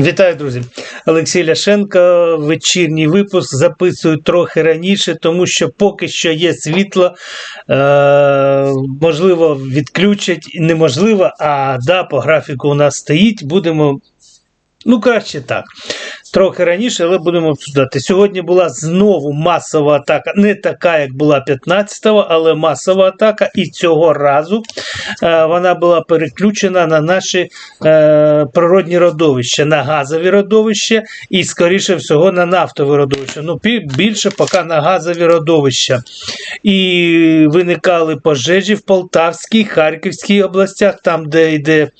Вітаю, друзі! Олексій Ляшенко. Вечірній випуск записую трохи раніше, тому що поки що є світло. Е, можливо, відключать, неможливо, а да, по графіку у нас стоїть. Будемо. Ну, краще так. Трохи раніше, але будемо обсуждати. Сьогодні була знову масова атака, не така, як була 15-го, але масова атака. І цього разу е, вона була переключена на наші е, природні родовища, на газові родовища і, скоріше всього, на нафтові родовища. Ну, більше поки на газові родовища. І виникали пожежі в Полтавській, Харківській областях, там, де йде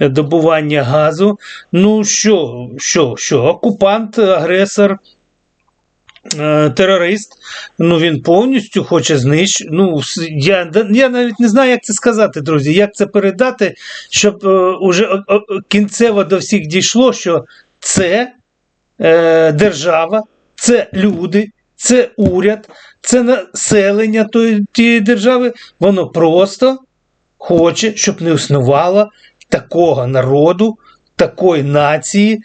добування газу. Ну що, що, що, окупант, агресор, е, терорист, ну він повністю хоче знищити. Ну, я, я навіть не знаю, як це сказати, друзі, як це передати, щоб е, уже кінцево до всіх дійшло, що це е, держава, це люди, це уряд, це населення тієї держави, воно просто хоче, щоб не існувало такого народу, такої нації,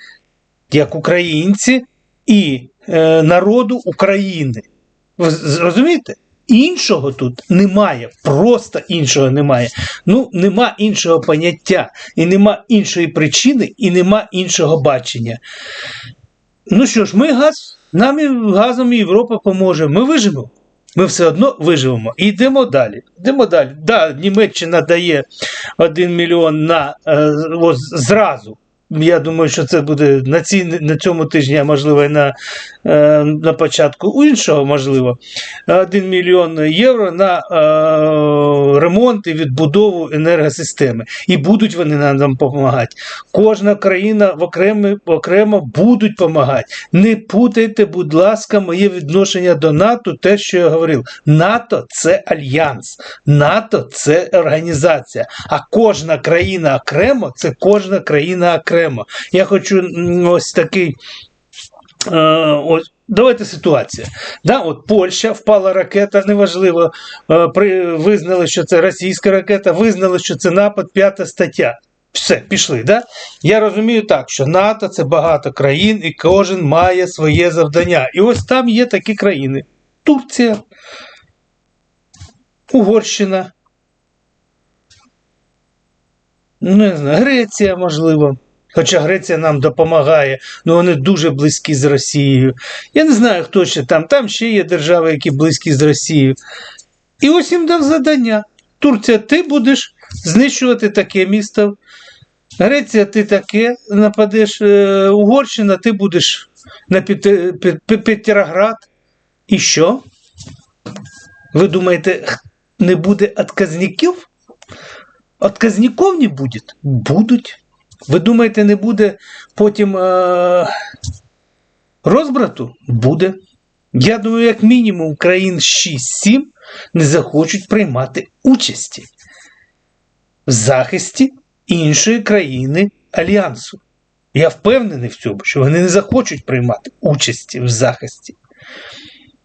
як українці, і е, народу України. Ви розумієте? Іншого тут немає, просто іншого немає. Ну, нема іншого поняття, і нема іншої причини, і нема іншого бачення. Ну що ж, ми газ, нам газом Європа поможе. Ми виживемо. Ми все одно виживемо. І йдемо далі. Йдемо далі. Да, Німеччина дає 1 мільйон на е, зразу. Я думаю, що це буде на ці, на цьому тижні, а можливо, і на, е, на початку іншого, можливо, 1 мільйон євро на е, ремонт і відбудову енергосистеми. І будуть вони нам нам допомагати. Кожна країна в окремо, окремо будуть допомагати. Не путайте, будь ласка, моє відношення до НАТО, те, що я говорив. НАТО це альянс, НАТО це організація. А кожна країна окремо це кожна країна окремо. Я хочу ось такий. Е, ось, давайте ситуація. Да, от Польща впала ракета, неважливо. Е, при, визнали, що це російська ракета, визнали, що це напад, п'ята стаття. Все, пішли. Да? Я розумію так, що НАТО це багато країн, і кожен має своє завдання. І ось там є такі країни: Турція, Угорщина. Ну, не знаю, Греція, можливо. Хоча Греція нам допомагає, ну вони дуже близькі з Росією. Я не знаю, хто ще там. Там ще є держави, які близькі з Росією. І ось їм дав завдання. Турція, ти будеш знищувати таке місто. Греція, ти таке нападеш. Е, Угорщина, ти будеш на Петроград. І що? Ви думаєте, не буде отказників? Отказників не буде? Будуть. Ви думаєте, не буде потім е- розбрату? Буде. Я думаю, як мінімум країн 6-7 не захочуть приймати участі в захисті іншої країни Альянсу. Я впевнений в цьому, що вони не захочуть приймати участі в захисті.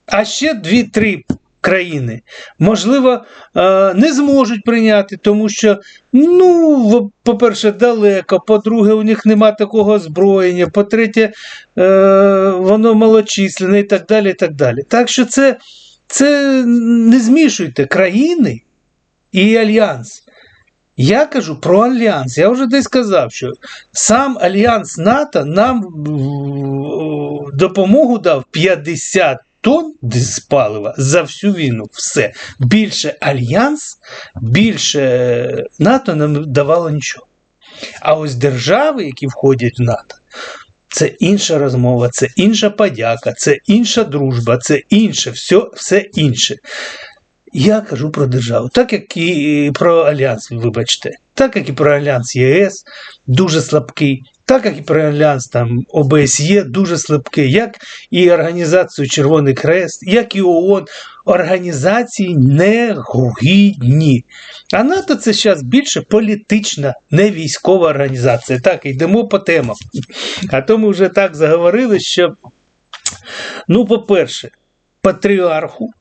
А ще 2-3 країни, можливо, е, не зможуть прийняти, тому що, ну, по-перше, далеко, по-друге, у них нема такого озброєння, по-третє, е, воно малочисленне і так далі. і Так далі. Так що це, це не змішуйте країни і альянс. Я кажу про альянс. Я вже десь сказав, що сам альянс НАТО нам допомогу дав 50 тонн диспалива за всю війну. Все. Більше альянс, більше НАТО не давало нічого. А ось держави, які входять в НАТО, це інша розмова, це інша подяка, це інша дружба, це інше, все, все інше. Я кажу про державу, так як і про Альянс, вибачте, так як і про Альянс ЄС, дуже слабкий, так як і про Альянс там ОБСЄ дуже слабкий, як і Організацію Червоний Хрест, як і ООН, організації негідні. А НАТО це зараз більше політична, не військова організація. Так, йдемо по темам. А то ми вже так заговорили, що, ну, по-перше, патріарху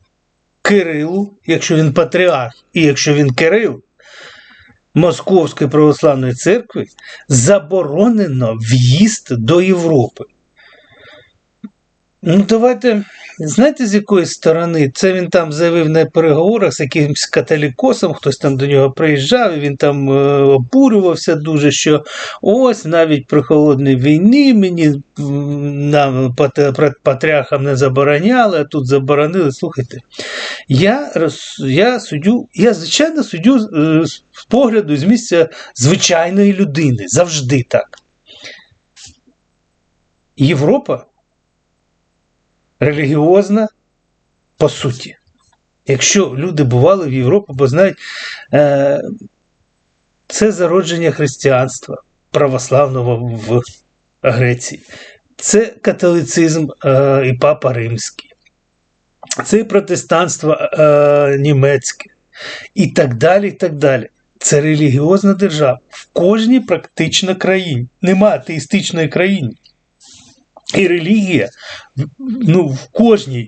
Кирилу, якщо він патріарх і якщо він Кирил, Московської православної церкви заборонено в'їзд до Європи. Ну, давайте, знаєте, з якої сторони? Це він там заявив на переговорах з якимось католікосом, хтось там до нього приїжджав, і він там е, обурювався дуже, що ось навіть при холодній війні мені нам патріархам не забороняли, а тут заборонили. Слухайте, я, я суддю, я звичайно суддю е, з погляду з місця звичайної людини. Завжди так. Європа релігіозна по суті. Якщо люди бували в Європі, бо знають, е, це зародження християнства православного в Греції, це католицизм е, і папа римський, це протестанство е, німецьке і так далі. і так далі. Це релігіозна держава в кожній практично країні. Нема атеїстичної країни. І релігія ну, в кожній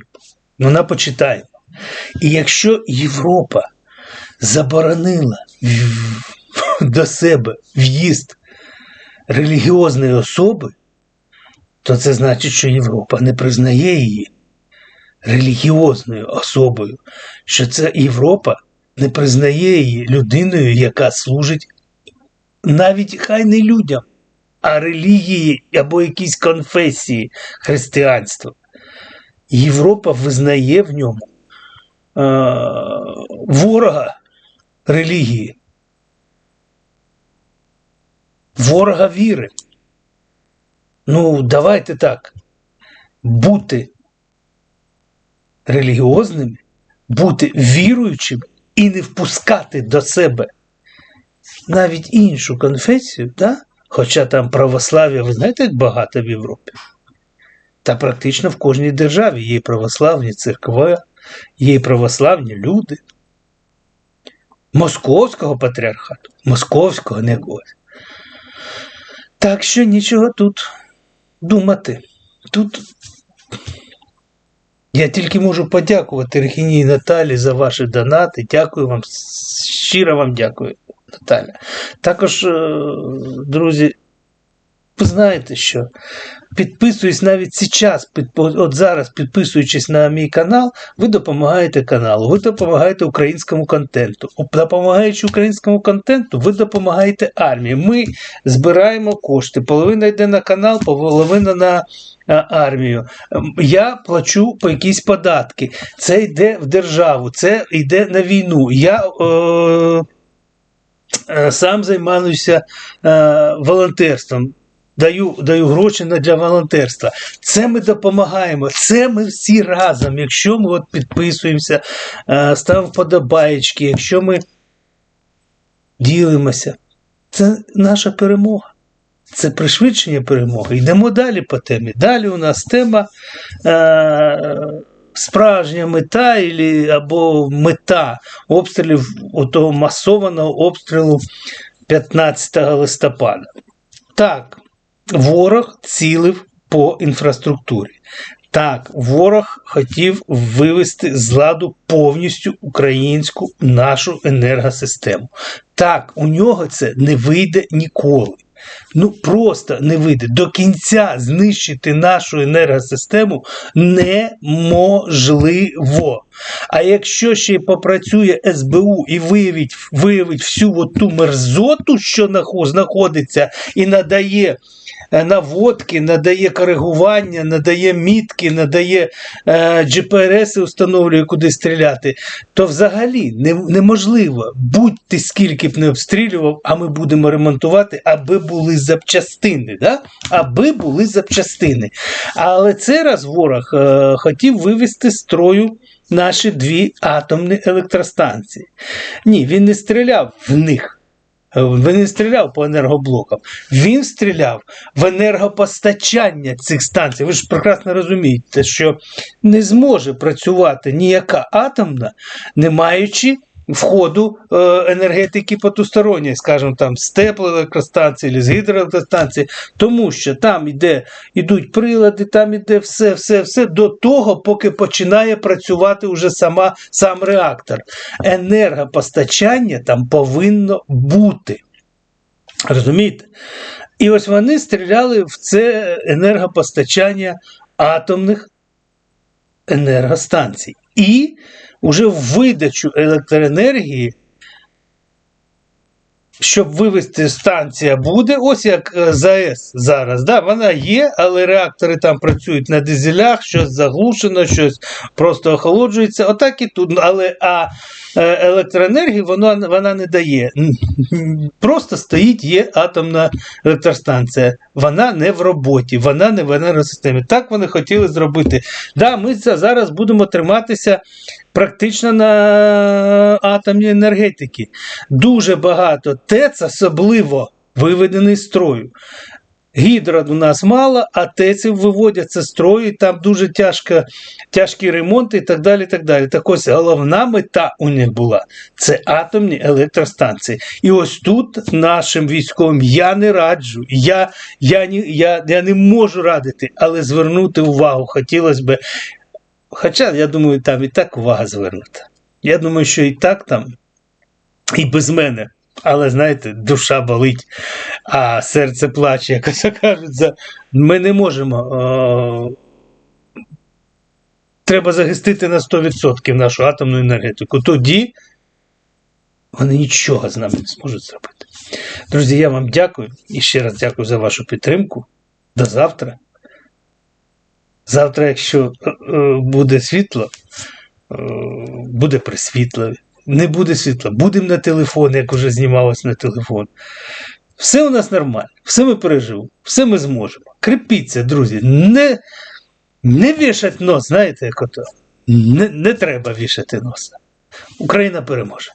вона почитаємо. І якщо Європа заборонила до себе в'їзд релігіозної особи, то це значить, що Європа не признає її релігіозною особою, що це Європа не признає її людиною, яка служить навіть хай не людям, а релігії або якісь конфесії християнства. Європа визнає в ньому е, ворога релігії, ворога віри. Ну, давайте так. Бути релігіозними, бути віруючими і не впускати до себе навіть іншу конфесію, да? Хоча там православ'я, ви знаєте, як багато в Європі. Та практично в кожній державі є православні церкви, є православні люди. Московського патріархату, московського не якогось. Так що нічого тут думати. Тут я тільки можу подякувати Рехіній Наталі за ваші донати. Дякую вам, щиро вам дякую, Наталя. Також, е, друзі, ви знаєте, що підписуюсь навіть зараз, от зараз підписуючись на мій канал, ви допомагаєте каналу, ви допомагаєте українському контенту. Допомагаючи українському контенту, ви допомагаєте армії. Ми збираємо кошти. Половина йде на канал, половина на армію. Ем, Я плачу по якісь податки. Це йде в державу, це йде на війну. Я е, е, сам займаюся е, волонтерством. Даю, даю гроші для волонтерства. Це ми допомагаємо. Це ми всі разом. Якщо ми от підписуємося, е, ставимо вподобаєчки, якщо ми ділимося, це наша перемога. Це пришвидшення перемоги. Йдемо далі по темі. Далі у нас тема е, справжня мета або мета обстрілів того масованого обстрілу 15 листопада. Так, ворог цілив по інфраструктурі. Так, ворог хотів вивести з ладу повністю українську нашу енергосистему. Так, у нього це не вийде ніколи. Ну просто не вийде. До кінця знищити нашу енергосистему неможливо. А якщо ще попрацює СБУ і виявить, виявить всю от ту мерзоту, що знаходиться, і надає е, наводки, надає коригування, надає мітки, надає е, GPRS, встановлює, куди стріляти, то взагалі не, неможливо. Будь-ти скільки б не обстрілював, а ми будемо ремонтувати, аби були запчастини. Да? Аби були запчастини. Але цей раз ворог е, хотів вивести з строю наші дві атомні електростанції. Ні, він не стріляв в них. Він не стріляв по енергоблокам, він стріляв в енергопостачання цих станцій. Ви ж прекрасно розумієте, що не зможе працювати ніяка атомна, не маючи входу е, енергетики потусторонньої, скажімо, там з теплоелектростанції чи з гідроелектростанції, тому що там іде, ідуть прилади, там іде все, все, все до того, поки починає працювати уже сама, сам реактор. Енергопостачання там повинно бути. Розумієте? І ось вони стріляли в це енергопостачання атомних енергостанцій. І вже в видачу електроенергії, щоб вивести станція буде, ось як е, ЗАЕС зараз. Да, вона є, але реактори там працюють на дизелях, щось заглушено, щось просто охолоджується. Отак і тут. Але а електроенергії вона, вона не дає. Просто стоїть, є атомна електростанція. Вона не в роботі, вона не в енергосистемі. Так вони хотіли зробити. Да, ми це зараз будемо триматися практично на атомній енергетики. Дуже багато ТЕЦ, особливо виведений з строю. Гідро у нас мало, а ТЕЦів виводяться з строю, там дуже тяжко, тяжкі ремонти і так далі. так далі. Так ось головна мета у них була це атомні електростанції. І ось тут нашим військовим я не раджу, я, я, я, я не можу радити, але звернути увагу хотілося б. Хоча, я думаю, там і так увага звернута. Я думаю, що і так там, і без мене. Але знаєте, душа болить, а серце плаче, як це кажуть. Ми не можемо. О... Треба захистити на 100% нашу атомну енергетику. Тоді вони нічого з нами не зможуть зробити. Друзі, я вам дякую і ще раз дякую за вашу підтримку. До завтра. Завтра, якщо е, е, буде світло, е, буде при світлові. Не буде світла, будемо на телефон, як вже знімалось на телефон. Все у нас нормально, все ми переживемо, все ми зможемо. Крепіться, друзі, не, не вішать нос, знаєте, як ото. Не, не треба вішати носа. Україна переможе.